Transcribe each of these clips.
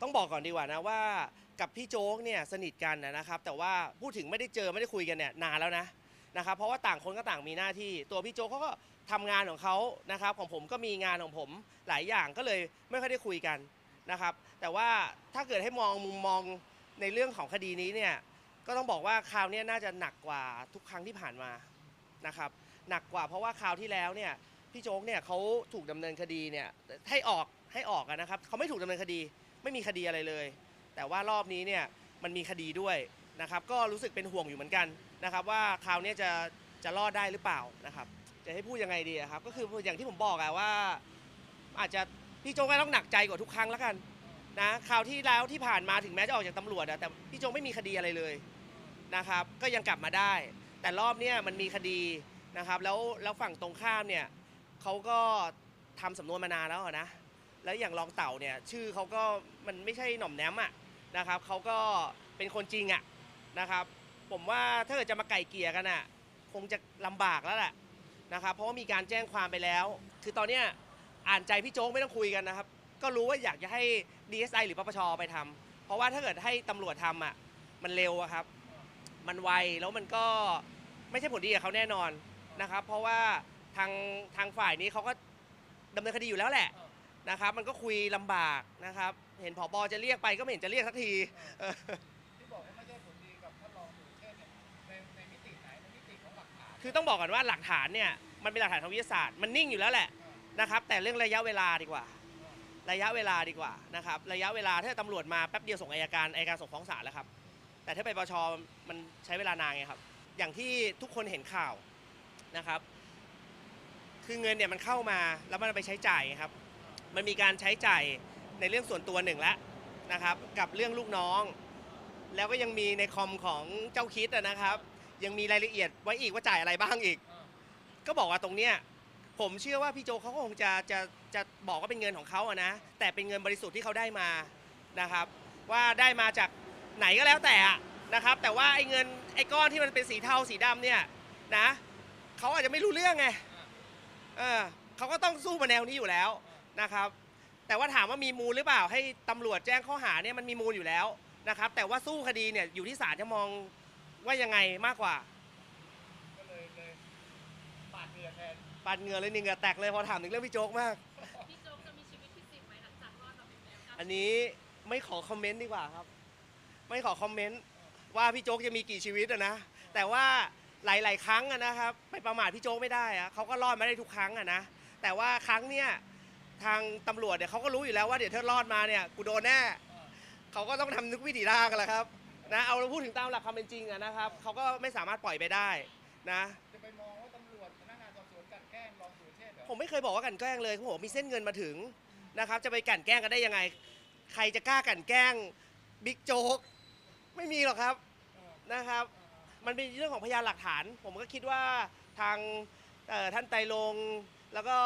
ต้องบอกก่อนดีกว่านะว่ากับพี่โจ๊กเนี่ยสนิทกันนะครับ แต่ว่าพูดถึงไม่ได้เจอไม่ได้คุยกันเนี่ยนานแล้วนะนะครับ เพราะว่าต่างคนก็ต่างมีหน้าที่ ตัวพี่โจ๊กเขาก็ทำงานของเขานะครับ ของผมก็มีงานของผมหลายอย่างก็เลยไม่ค่อยได้คุยกันนะครับ แต่ว่าถ้าเกิดให้มองมุมมองในเรื่องของคดีนี้เนี่ยก็ต้องบอกว่าคราวนี้น่าจะหนักกว่าทุกครั้งที่ผ่านมานะครับหนักกว่าเพราะว่าคราวที่แล้วเนี่ยพี่โจ๊กเนี่ยเขาถูกดำเนินคดีเนี่ยให้ออกให้ออกนะครับเขาไม่ถูกดำเนินคดี ไม่มีคดีอะไรเลย แต่ว่ารอบนี้เนี่ยมันมีคดีด้วยนะครับ ก็รู้สึกเป็นห่วงอยู่เหมือนกันนะครับ ว่าคราวเนี้ยจะจะรอดได้หรือเปล่านะครับจะให้พูดยังไงดีอะครับ ก็คืออย่างที่ผมบอกอะว่า อาจจะพี่โจก็ต้องหนักใจกว่าทุกครั้งแล้วกันนะคราวที่แล้วที่ผ่านมาถึงแม้จะออกจากตำรวจอะแต่พี่โจไม่มีคดีอะไรเลยนะครับ ก็ยังกลับมาได้ แต่รอบเนี้ยมันมีคดีนะครับ แล้วแล้วฝั่งตรงข้ามเนี่ยเขาก็ทำสำนวนมานานแล้วนะ แล้วอย่างรองเต่าเนี่ยชื่อเขาก็มันไม่ใช่หน่อมแนมอะนะครับเขาก็เป็นคนจริงอะนะครับ ผมว่าถ้าเกิดจะมาไก่เกลี่ยกันอะคงจะลำบากแล้วแหละนะครับเพราะว่ามีการแจ้งความไปแล้ว คือตอนเนี้ยอ่านใจพี่โจ๊กไม่ต้องคุยกันนะครับ ก็รู้ว่าอยากจะให้ DSI หรือปปชไปทำเพราะว่าถ้าเกิดให้ตำรวจทำอะมันเร็วอะครับ มันไวแล้วมันก็ไม่ใช่ผลดีกับเขาแน่นอนนะครับ เพราะว่าทางทางฝ่ายนี้เขาก็ดำเนินคดีอยู่แล้วแหละ นะครับ มันก็คุยลำบากนะครับ เห็นผอบอจะเรียกไปก็ไม่เห็นจะเรียกสักทีเออที่บอกว่าไม่ใช่ผลดีกับท่านรองสุรเชษฐ์เนี่ยในในมิติไหนในมิติของหลักฐานคือต้องบอกก่อนว่าหลักฐานเนี่ยมันเป็นหลักฐานทางวิทยาศาสตร์มันนิ่งอยู่แล้วแหละนะครับ แต่เรื่องระยะเวลาดีกว่า ระยะเวลาดีกว่านะครับระยะเวลาถ้าตำรวจมาแป๊บเดียวส่งอายการอายการส่งฟ้องศาลแล้วครับ แต่ถ้าไปปปชมันใช้เวลานานไงครับ อย่างที่ทุกคนเห็นข่าวนะครับ คือเงินเนี่ยมันเข้ามาแล้วมันเอาไปใช้จ่ายไงครับ มันมีการใช้จ่ายในเรื่องส่วนตัวหนึ่งแล้วนะครับกับเรื่องลูกน้อง แล้วก็ยังมีในคอมของเจ้าคิดนะครับ ยังมีรายละเอียดไว้อีกว่าจ่ายอะไรบ้างอีก ก็บอกว่าตรงเนี้ยผมเชื่อว่าพี่โจเขาก็คงจะจะจะบอกว่าเป็นเงินของเขาอะนะแต่เป็นเงินบริสุทธิ์ที่เขาได้มานะครับ ว่าได้มาจากไหนก็แล้วแต่อะนะครับ แต่ว่าไอ้เงินไอ้ก้อนที่มันเป็นสีเทาสีดำเนี่ยนะเขาอาจจะไม่รู้เรื่องไงเออเขาก็ต้องสู้มาแนวนี้อยู่แล้ว นะครับ แต่ว่าถามว่ามีมูลหรือเปล่า ให้ตำรวจแจ้งข้อหาเนี่ยมันมีมูลอยู่แล้วนะครับ แต่ว่าสู้คดีเนี่ยอยู่ที่ศาลจะมองว่ายังไงมากกว่าก็เลยเลยปาดเหงื่อแทนปันเหงื่อเลยนี่เหงื่อแตกเลยพอถามถึงเรื่องพี่โจ๊กมาก พี่โจ๊กจะมีชีวิตที่สิบไหมหลังจากรอดมาเป็นแนวทางอันนี้ไม่ขอคอมเมนต์ดีกว่าครับ ไม่ขอคอมเมนต์ว่าพี่โจ๊กจะมีกี่ชีวิตอะนะ แต่ว่าหลาย ๆ ครั้งอะนะครับ ไปประมาทพี่โจ๊กไม่ได้อะเขาก็รอดมาได้ทุกครั้งอะนะ แต่ว่าครั้งเนี้ย ทางตำรวจเนี่ยเขาก็รู้อยู่แล้วว่าเดี๋ยวถ้ารอดมาเนี่ยกูโดนแน่เขาก็ต้องทำนึกวิถีทางกันแหละครับนะเอาเราพูดถึงตามหลักความเป็นจริงอะนะครับเขาก็ไม่สามารถปล่อยไปได้นะ จะไปมองว่าตำรวจพนักงานสอบสวนกลันแกล้งรองสุรเชษฐ์เหรอผมไม่เคยบอกว่ากลันแกล้งเลยผมบอกมีเส้นเงินมาถึงนะครับ จะไปกลันแกล้งกันได้ยังไง ใครจะกล้ากลันแกล้งบิ๊กโจ๊กไม่มีหรอกครับเออนะครับเออมันเป็นเรื่องของพยานหลักฐาน ผมก็คิดว่าทางเอ่อท่านไตรลงค์ แล้วก็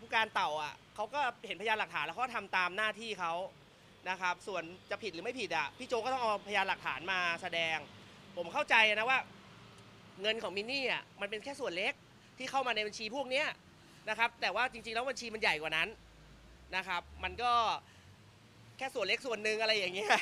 ผู้การเต่าอะเขาก็เห็นพยานหลักฐานแล้วเขาทำตามหน้าที่เขานะครับ ส่วนจะผิดหรือไม่ผิดอะพี่โจก็ต้องเอาพยานหลักฐานมาแสดง ผมเข้าใจนะว่า เงินของมินนี่อะมันเป็นแค่ส่วนเล็กที่เข้ามาในบัญชีพวกเนี้ยนะครับ แต่ว่าจริงๆแล้วบัญชีมันใหญ่กว่านั้นนะครับ มันก็แค่ส่วนเล็กส่วนหนึ่งอะไรอย่างเงี้ย